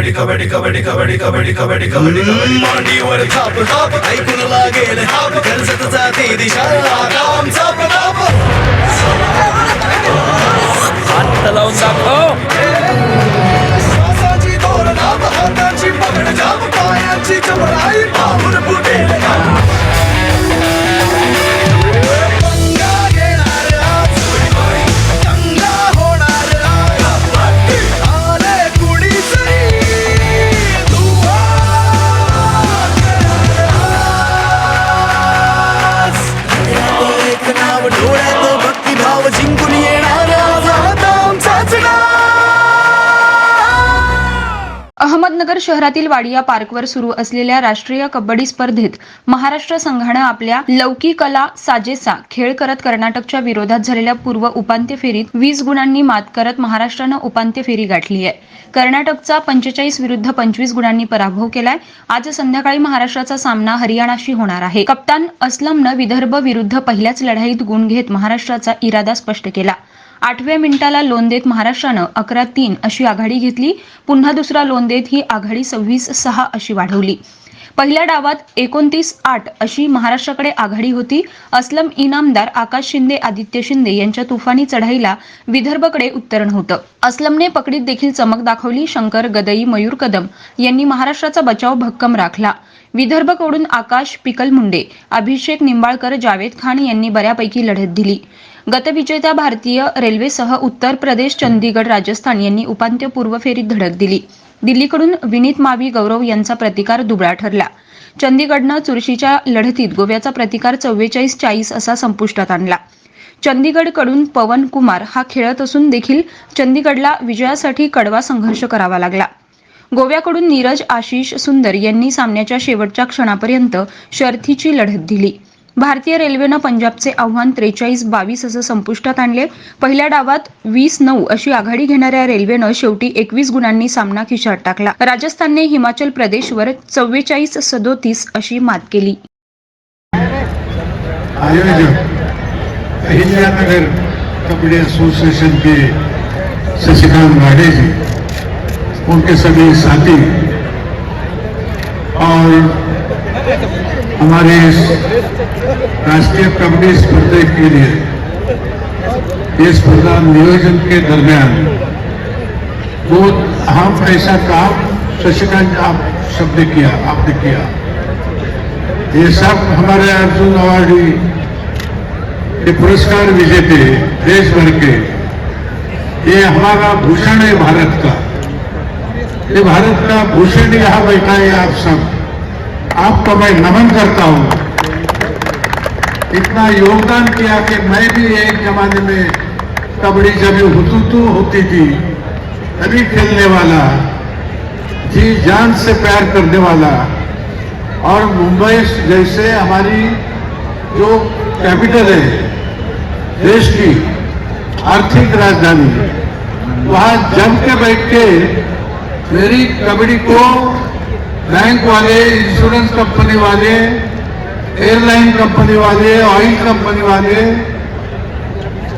कबड्डी कबड्डी कबड्डी कबड्डी कबड्डी कबड्डी कबड्डी कबड्डी. मांडीवर थाप थाप ऐकून लागेल थाप कर्जत जाती दिशा आमचा प्रताप हात लावून दाखव श्वासाची दोर धाप हाताची पकड जाप पायाची चपराई पाऊल फुटेल अहमदनगर शहरातील वाडिया पार्कवर सुरू असलेल्या राष्ट्रीय कबड्डी स्पर्धेत महाराष्ट्र संघानं आपल्या लौकी कला साजेसा खेळ करत कर्नाटकच्या विरोधात झालेल्या पूर्व उपांत्य फेरीत वीस गुणांनी मात करत महाराष्ट्रानं उपांत्य फेरी गाठली आहे. कर्नाटकचा पंचेचाळीस विरुद्ध पंचवीस गुणांनी पराभव केलाय. आज संध्याकाळी महाराष्ट्राचा सामना हरियाणाशी होणार आहे. कप्तान असलमनं विदर्भ विरुद्ध पहिल्याच लढाईत गुण घेत महाराष्ट्राचा इरादा स्पष्ट केला. आठव्या मिनिटाला लोन देत महाराष्ट्रानं अकरा तीन अशी आघाडी घेतली. पुन्हा दुसरा लोन देत ही आघाडी सव्वीस सहा अशी वाढवली. पहिल्या डावात एकोणतीस आठ अशी महाराष्ट्राकडे आघाडी होती. असलम इनामदार आकाश शिंदे आदित्य शिंदे यांच्या तुफानी चढाईला विदर्भकडे उत्तर नव्हतं असलमने पकडीत देखील चमक दाखवली. शंकर गदई मयूर कदम यांनी महाराष्ट्राचा बचाव भक्कम राखला. विदर्भकडून आकाश पिकलमुंडे. अभिषेक निंबाळकर जावेद खान यांनी बऱ्यापैकी लढत दिली. गतविजेता भारतीय रेल्वेसह उत्तर प्रदेश चंदीगड राजस्थान यांनी उपांत्यपूर्व फेरीत धडक दिली. दिल्लीकडून विनीत मावी गौरव यांचा प्रतिकार दुबळा ठरला. चंदीगडनं चुरशीच्या लढतीत गोव्याचा प्रतिकार चव्वेचाळीस चाळीस असा संपुष्टात आणला. चंदीगडकडून पवन कुमार हा खेळत असून देखील चंदीगडला विजयासाठी कडवा संघर्ष करावा लागला. गोव्याकडून नीरज आशिष सुंदर यांनी सामन्याच्या शेवटच्या क्षणापर्यंत शर्थीची लढत दिली. भारतीय रेल्वेनं पंजाबचे आव्हान त्रेचाळीस बावीस असं संपुष्टात आणले. पहिल्या डावात वीस नऊ अशी आघाडी घेणाऱ्या रेल्वेनं शेवटी एकवीस गुणांनी सामना खिशात टाकला. राजस्थानने हिमाचल प्रदेशवर चव्वेचाळीस सदोतीस अशी मात केली. अहिल्यानगर कबड्डी एसोसिएशन के शशिकांत जी उनके सभी साथी और हमारे इस राष्ट्रीय कबड्डी स्पर्धा के लिए ये स्पर्धा नियोजन के दरमियान बहुत अहम ऐसा काम शशिकांत आप शब्द किया, आपने किया। ये सब हमारे अर्जुन अवार्डी ये पुरस्कार विजेते देश भर के, ये हमारा भूषण है भारत का। ये भारत का भूषण यहाँ बैठा है आप सब। आपको मैं नमन करता हूँ। इतना योगदान किया कि मैं भी एक जमाने में कबड्डी जब हुतुतु होती थी, तभी खेलने वाला, जी जान से प्यार करने वाला। और मुंबई जैसे हमारी जो कैपिटल है, देश की आर्थिक राजधानी, वहाँ जम के बैठ के मेरी कबड्डी को बैंक वाले इंश्योरेंस कंपनी वाले एयरलाइन कंपनी वाले ऑयल कंपनी वाले,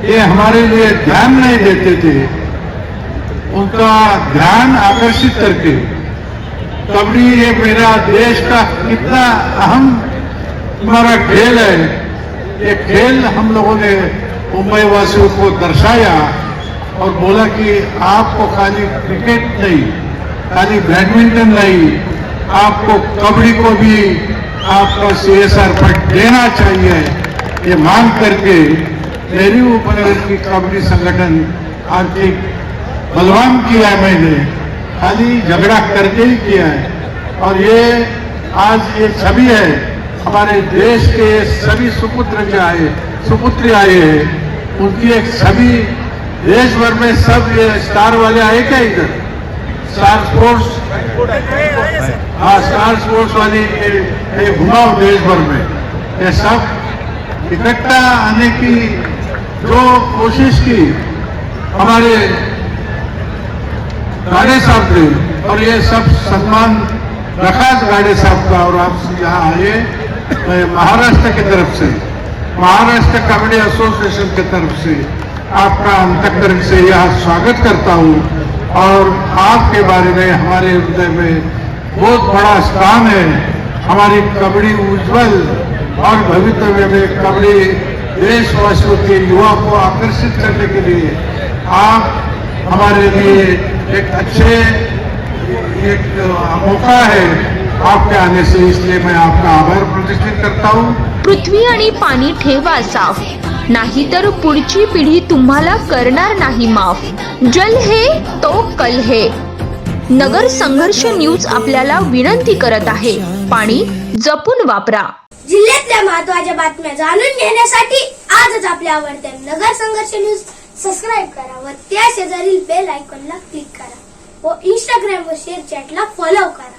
ये हमारे लिए ध्यान नहीं देते थे। उनका ध्यान आकर्षित करके। कबड्डी ये मेरा देश का कितना अहम, हमारा खेल है। ये खेल हम लोगों ने मुंबई वासियों को दर्शाया और बोला कि आपको खाली क्रिकेट नहीं खाली बैडमिंटन नहीं, आपको कबड्डी को भी आपका सी एस आर फंड देना चाहिए। ये मांग करके मेरी उपनगर की कबड्डी संगठन आर्थिक बलवान किया है मैंने। खाली झगड़ा करके ही किया है। और ये आज ये छवि है, हमारे देश के सभी सुपुत्र जो आए, सुपुत्री आए हैं। उनकी एक छवि देश भर में सब ये स्टार वाले आए क्या इधर? स्टार स्पोर्ट्स हाँ स्टार स्पोर्ट्स वाली घुमाओ देश भर में। ये सब इकट्ठा आने की जो कोशिश की, हमारे गाड़े साहब ने, और ये सब सम्मान रखा गाड़े साहब का, और आप यहाँ आए महाराष्ट्र की तरफ़ से, महाराष्ट्र कबड्डी एसोसिएशन की तरफ़ से आपका अंतकरण से यह स्वागत करता हूँ। और आपके बारे में, हमारे हृदय में बहुत बड़ा स्थान है। हमारी कबड्डी उज्जवल और भविष्य में कबड्डी देशवासियों के युवा को आकर्षित करने के लिए आप हमारे लिए एक अच्छे, एक मौका है। आपके आने से इसलिए मैं आपका आभार प्रतिष्ठित करता हूँ। पृथ्वी आणि पाणी ठेवा साफ़। नाहीतर पुढची पिढी तुम्हाला करणार नाही माफ. जल हे तो कल हे. नगर संघर्ष न्यूज आपल्याला विनंती करत आहे. पाणी जपून वापरा. जिल्ह्यातल्या महत्त्वाच्या बातम्या जाणून घेण्यासाठी आजच आपल्या आवडत्या नगर संघर्ष न्यूज सबस्क्राईब करा व त्या शेजारील बेल आयकॉनला क्लिक करा व इंस्टाग्राम व शेअर चॅटला फॉलो करा.